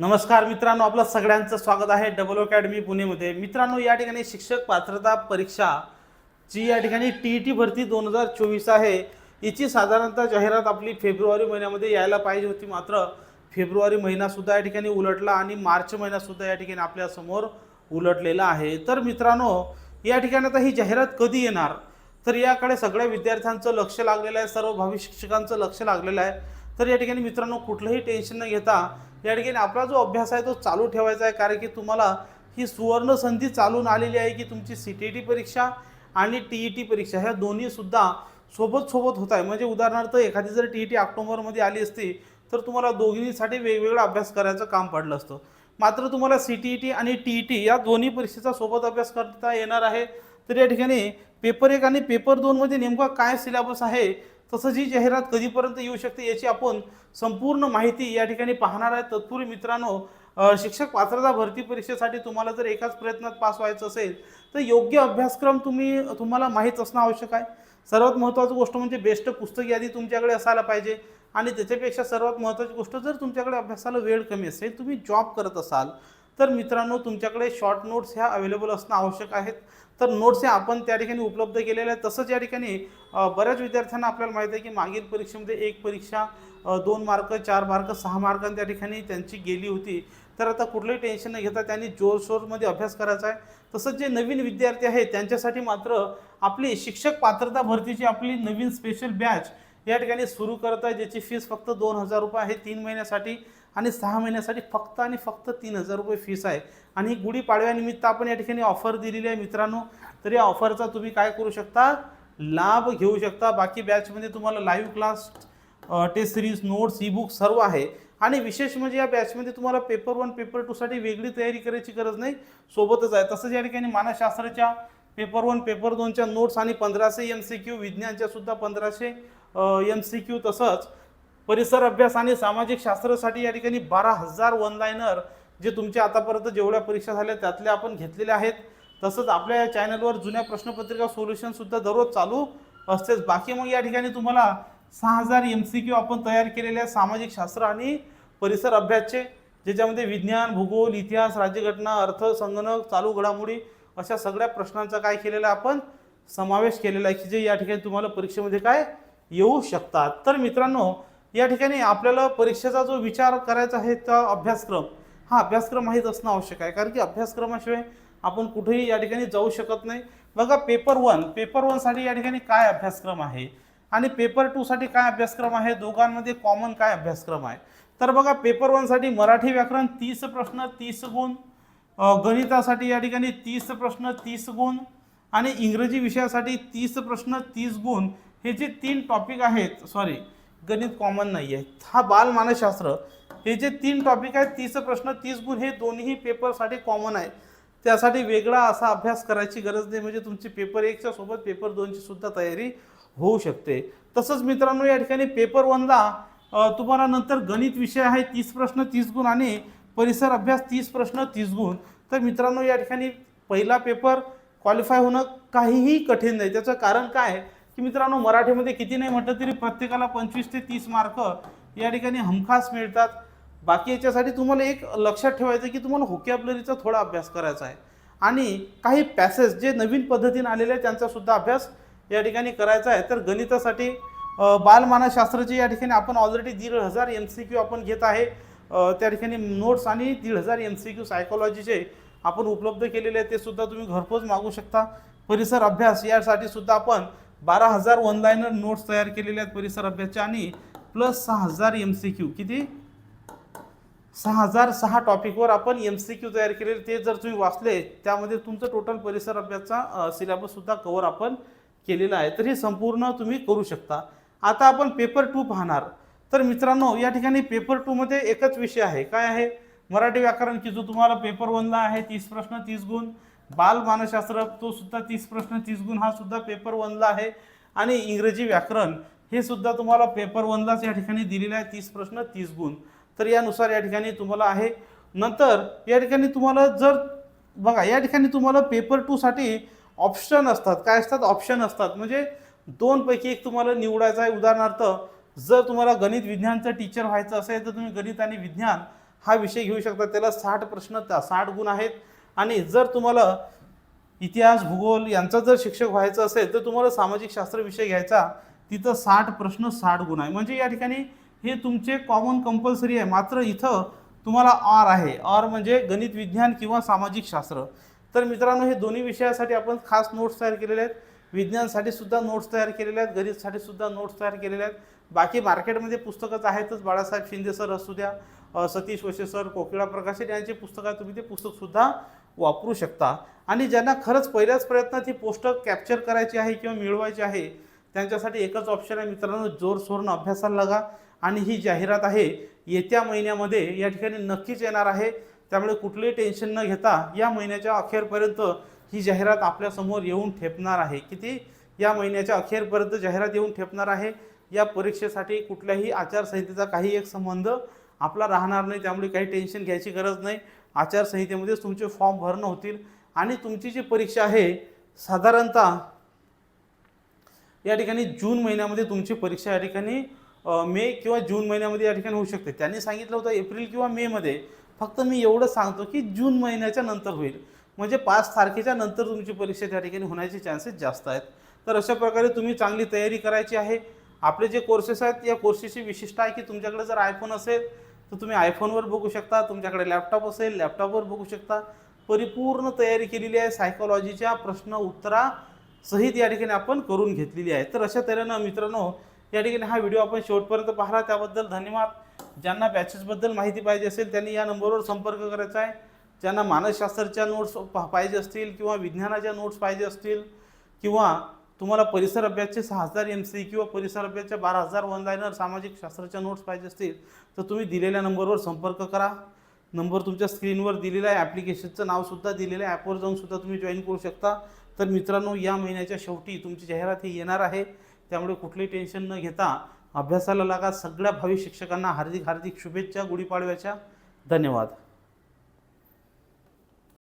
नमस्कार मित्रांनो आपलं सगळ्यांचं स्वागत आहे डबल अकॅडमी पुणेमध्ये. मित्रांनो या ठिकाणी शिक्षक पात्रता परीक्षा जी या ठिकाणी टी ई टी भरती दोन हजार चोवीस आहे याची साधारणतः जाहिरात आपली फेब्रुवारी महिन्यामध्ये यायला पाहिजे होती. मात्र फेब्रुवारी महिनासुद्धा या ठिकाणी उलटला आणि मार्च महिनासुद्धा या ठिकाणी आपल्यासमोर उलटलेला आहे. तर मित्रांनो या ठिकाणी आता ही जाहिरात कधी येणार? तर याकडे सगळ्या विद्यार्थ्यांचं लक्ष लागलेलं आहे सर्व भावी शिक्षकांचं लक्ष लागलेलं आहे. तर या ठिकाणी मित्रांनो कुठलंही टेन्शन न घेता या ठिकाणी आपला जो अभ्यास आहे तो चालू ठेवायचा आहे. कारण की तुम्हाला ही सुवर्ण संधी चालून आलेली आहे की तुमची सी टी टी परीक्षा आणि टी ई टी परीक्षा ह्या दोन्हीसुद्धा सोबत सोबत होत आहे. म्हणजे उदाहरणार्थ एखादी जर टी ई टी ऑक्टोबरमध्ये आली असती तर तुम्हाला दोघींसाठी वेगवेगळा अभ्यास करायचं काम पडलं असतं. मात्र तुम्हाला सी टी ई टी आणि टी ई टी या दोन्ही परीक्षेचा सोबत अभ्यास करता येणार आहे. तर या ठिकाणी पेपर एक आणि पेपर दोनमध्ये नेमका काय सिलेबस आहे तसंच ही जाहिरात कधीपर्यंत येऊ शकते याची आपण संपूर्ण माहिती या ठिकाणी पाहणार आहे. तत्पूर्वी मित्रांनो शिक्षक पात्रता भरती परीक्षेसाठी तुम्हाला जर एकाच प्रयत्नात पास व्हायचं असेल तर योग्य अभ्यासक्रम तुम्ही तुम्हाला माहीत असणं आवश्यक आहे. सर्वात महत्त्वाची गोष्ट म्हणजे बेस्ट पुस्तक यादी तुमच्याकडे असायला पाहिजे आणि त्याच्यापेक्षा सर्वात महत्त्वाची गोष्ट जर तुमच्याकडे अभ्यासाला वेळ कमी असेल तुम्ही जॉब करत असाल तर मित्रांनो तुमच्याकडे शॉर्ट नोट्स ह्या अवेलेबल असणं आवश्यक आहेत. तर नोट्स ह्या आपण त्या ठिकाणी उपलब्ध केलेल्या आहेत. तसंच या ठिकाणी बऱ्याच विद्यार्थ्यांना आपल्याला माहिती आहे की मागील परीक्षेमध्ये एक परीक्षा दोन मार्क चार मार्क सहा मार्क त्या ठिकाणी त्यांची गेली होती. तर आता कुठलंही टेन्शन न घेता त्यांनी जोरशोरमध्ये अभ्यास करायचा आहे. तसंच जे नवीन विद्यार्थी आहेत त्यांच्यासाठी मात्र आपली शिक्षक पात्रता भरतीची आपली नवीन स्पेशल बॅच या ठिकाणी सुरू करत आहे ज्याची फीस फक्त दोन हजार रुपये आहे. तीन महिन्यासाठी आणि सहा महिन्यासाठी फक्त आणि फक्त तीन हजार रुपये फीस आहे. आणि ही गुढीपाडव्यानिमित्त आपण या ठिकाणी ऑफर दिलेली आहे मित्रांनो. तर या ऑफरचा तुम्ही काय करू शकता? लाभ घेऊ शकता. बाकी बॅचमध्ये तुम्हाला live class test series notes ebook सर्व आहे. आणि विशेष म्हणजे या बॅचमध्ये तुम्हाला पेपर वन पेपर टूसाठी वेगळी तयारी करायची गरज नाही. सोबतच आहे. तसंच या ठिकाणी मानसशास्त्राच्या पेपर वन पेपर दोनच्या नोट्स आणि पंधराशे एम सी क्यू विज्ञानच्या सुद्धा पंधराशे एम सी क्यू तसंच. परिसर अभ्यास आणि सामाजिक शास्त्रासाठी या ठिकाणी बारा हजार वन लाईनर जे तुमच्या आतापर्यंत जेवढ्या परीक्षा झाल्या त्यातल्या आपण घेतलेल्या आहेत. तसंच आपल्या या चॅनलवर जुन्या प्रश्नपत्रिका सोल्युशनसुद्धा दररोज चालू असतेच. बाकी मग या ठिकाणी तुम्हाला सहा हजार एम सी क्यू आपण तयार केलेले आहेत सामाजिक शास्त्र आणि परिसर अभ्यासचे ज्याच्यामध्ये विज्ञान भूगोल इतिहास राज्यघटना अर्थ संगणक चालू घडामोडी अशा सगळ्या प्रश्नांचा काय केलेला आहे आपण समावेश केलेला आहे की जे या ठिकाणी तुम्हाला परीक्षेमध्ये काय येऊ शकतात. तर मित्रांनो या ठिकाणी आपल्याला परीक्षेचा जो विचार करायचा आहे त्या अभ्यासक्रम हा अभ्यासक्रम माहीत असणं आवश्यक आहे. कारण की अभ्यासक्रमाशिवाय आपण कुठेही या ठिकाणी जाऊ शकत नाही. बघा पेपर वन पेपर वनसाठी या ठिकाणी काय अभ्यासक्रम आहे? आणि पेपर टूसाठी काय अभ्यासक्रम आहे? दोघांमध्ये कॉमन काय अभ्यासक्रम आहे? तर बघा पेपर वनसाठी मराठी व्याकरण तीस प्रश्न तीस गुण गणितासाठी या ठिकाणी तीस प्रश्न तीस गुण आणि इंग्रजी विषयासाठी तीस प्रश्न तीस गुण. हे जे तीन टॉपिक आहेत सॉरी गणित कॉमन नाही आहे हा बालमानसशास्त्र हे जे तीन टॉपिक आहेत तीस प्रश्न तीस गुण हे दोन्ही पेपरसाठी कॉमन आहे. त्यासाठी वेगळा असा अभ्यास करायची गरज नाही म्हणजे तुमची पेपर एकच्या सोबत पेपर दोनची सुद्धा तयारी होऊ शकते. तसंच मित्रांनो या ठिकाणी पेपर वनला तुम्हाला नंतर गणित विषय आहे तीस प्रश्न तीस गुण आणि परिसर अभ्यास तीस प्रश्न तीस गुण. तर मित्रांनो या ठिकाणी पहिला पेपर क्वालिफाय होणं काहीही कठीण नाही. त्याचं कारण काय आहे? की मित्रांनो मराठीमध्ये किती नाही म्हटलं तरी प्रत्येकाला पंचवीस ते तीस मार्क या ठिकाणी हमखास मिळतात. बाकी याच्यासाठी तुम्हाला एक लक्षात ठेवायचं की तुम्हाला होकॅबलरीचा थोडा अभ्यास करायचा आहे. आणि काही पॅसेज जे नवीन पद्धतीने आलेले आहेत त्यांचासुद्धा अभ्यास या ठिकाणी करायचा आहे. तर गणितासाठी बालमानसशास्त्राचे या ठिकाणी आपण ऑलरेडी दीड हजार एम सी क्यू आपण घेत आहे. त्या ठिकाणी नोट्स आणि दीड हजार एम सी क्यू सायकोलॉजीचे आपण उपलब्ध केलेले आहेत ते सुद्धा तुम्ही घरपोच मागू शकता. परिसर अभ्यास यासाठी सुद्धा आपण बारा हजार वन नोट्स तयार केलेले आहेत परिसर अभ्यासच्या आणि प्लस सहा हजार एम सी क्यू किती? सहा हजार सहा टॉपिकवर आपण एम सी क्यू तयार केलेले ते जर तुम्ही वाचले त्यामध्ये तुमचं टोटल परिसर अभ्यासचा सिलेबससुद्धा कवर आपण केलेला आहे. तर हे संपूर्ण तुम्ही करू शकता. आता आपण पेपर टू पाहणार. तर मित्रांनो या ठिकाणी पेपर टूमध्ये एकच विषय आहे. काय आहे? मराठी व्याकरण की जो तुम्हाला पेपर वनला आहे तीस प्रश्न तीस गुण. बालमानसशास्त्र तो सुद्धा तीस प्रश्न तीस गुण हा सुद्धा पेपर वनला आहे. आणि इंग्रजी व्याकरण हे सुद्धा तुम्हाला पेपर वनलाच या ठिकाणी दिलेलं आहे तीस प्रश्न तीस गुण. तर यानुसार या ठिकाणी तुम्हाला आहे. नंतर या ठिकाणी तुम्हाला जर बघा या ठिकाणी तुम्हाला पेपर टूसाठी ऑप्शन असतात. काय असतात? ऑप्शन असतात. म्हणजे दोनपैकी एक तुम्हाला निवडायचं आहे. उदाहरणार्थ जर तुम्हाला गणित विज्ञानचं टीचर व्हायचं असेल तर तुम्ही गणित आणि विज्ञान हा विषय घेऊ शकता. त्याला साठ प्रश्न त्या साठ गुण आहेत. आणि जर तुम्हाला इतिहास भूगोल यांचा जर शिक्षक व्हायचं असेल तर तुम्हाला सामाजिक शास्त्र विषय घ्यायचा तिथं साठ प्रश्न साठ गुण आहे. म्हणजे या ठिकाणी हे तुमचे कॉमन कंपल्सरी आहे. मात्र इथं तुम्हाला आर आहे. आर म्हणजे गणित विज्ञान किंवा सामाजिक शास्त्र. तर मित्रांनो हे दोन्ही विषयासाठी आपण खास नोट्स तयार केलेले आहेत. विज्ञानसाठी सुद्धा नोट्स तयार केलेले आहेत. गणितसाठी सुद्धा नोट्स तयार केलेले आहेत. बाकी मार्केटमध्ये पुस्तकच आहेतच. बाळासाहेब शिंदे सर असू द्या सतीश वशे सर कोकिळा प्रकाशन यांचे पुस्तकं तुम्ही ते पुस्तकसुद्धा वापरू शकता. आणि ज्यांना खरंच पहिल्याच प्रयत्नात ही पोस्ट कॅप्चर करायची आहे किंवा मिळवायची आहे त्यांच्यासाठी एकच ऑप्शन आहे. मित्रांनो जोर सोडून अभ्यासाला लागा. आणि ही जाहिरात आहे येत्या महिन्यामध्ये या ठिकाणी नक्कीच येणार आहे. त्यामुळे कुठलेही टेन्शन न घेता या महिन्याच्या अखेरपर्यंत ही जाहिरात आपल्यासमोर येऊन ठेपणार आहे. किती? या महिन्याच्या अखेरपर्यंत जाहिरात येऊन ठेपणार आहे. या परीक्षेसाठी कुठल्याही आचारसंहितेचा काही एक संबंध आपला राहणार नाही. त्यामुळे काही टेन्शन घ्यायची गरज नाही. आचारसंहितेमध्येच तुमचे फॉर्म भरणं होतील. आणि तुमची जी परीक्षा आहे साधारणतः या ठिकाणी जून महिन्यामध्ये तुमची परीक्षा या ठिकाणी मे किंवा जून महिन्यामध्ये या ठिकाणी होऊ शकते. त्यांनी सांगितलं होतं एप्रिल किंवा मेमध्ये फक्त मी एवढं सांगतो की जून महिन्याच्या नंतर होईल. म्हणजे पाच तारखेच्या नंतर तुमची परीक्षा त्या ठिकाणी होण्याचे चान्सेस जास्त आहेत. तर अशा प्रकारे तुम्ही चांगली तयारी करायची आहे. आपले जे कोर्सेस आहेत या कोर्सेसची विशिष्ट आहे की तुमच्याकडे जर आयफोन असेल तर तुम्ही आयफोनवर बघू शकता तुमच्याकडे लॅपटॉप असेल लॅपटॉपवर बघू शकता. परिपूर्ण तयारी केलेली आहे सायकोलॉजीच्या प्रश्न उत्तरा सहित या ठिकाणी आपण करून घेतलेली आहे. तर अशा तऱ्हेनं मित्रांनो या ठिकाणी हा व्हिडिओ आपण शेवटपर्यंत पाहिला. त्याबद्दल धन्यवाद. ज्यांना बॅचेसबद्दल माहिती पाहिजे असेल त्यांनी या नंबरवर संपर्क करायचा आहे. ज्यांना मानसशास्त्राच्या नोट्स पा- पाहिजे असतील किंवा विज्ञानाच्या नोट्स पाहिजे असतील किंवा तुम्हाला परिसर अभ्यासचे सहा हजार एम सी किंवा परिसर अभ्यासच्या बारा हजार वन लाईनर सामाजिक शास्त्राच्या नोट्स पाहिजे असतील तर तुम्ही दिलेल्या नंबरवर संपर्क करा. नंबर तुमच्या स्क्रीनवर दिलेला आहे ॲप्लिकेशनचं नावसुद्धा दिलेलं आहे ॲपवर जाऊनसुद्धा तुम्ही जॉईन करू शकता. तर मित्रांनो या महिन्याच्या शेवटी तुमची जाहिरात ही येणार आहे. त्यामुळे कुठलेही टेन्शन न घेता अभ्यासाला लागा. सगळ्या भावी शिक्षकांना हार्दिक हार्दिक शुभेच्छा गुढीपाडव्याच्या. धन्यवाद.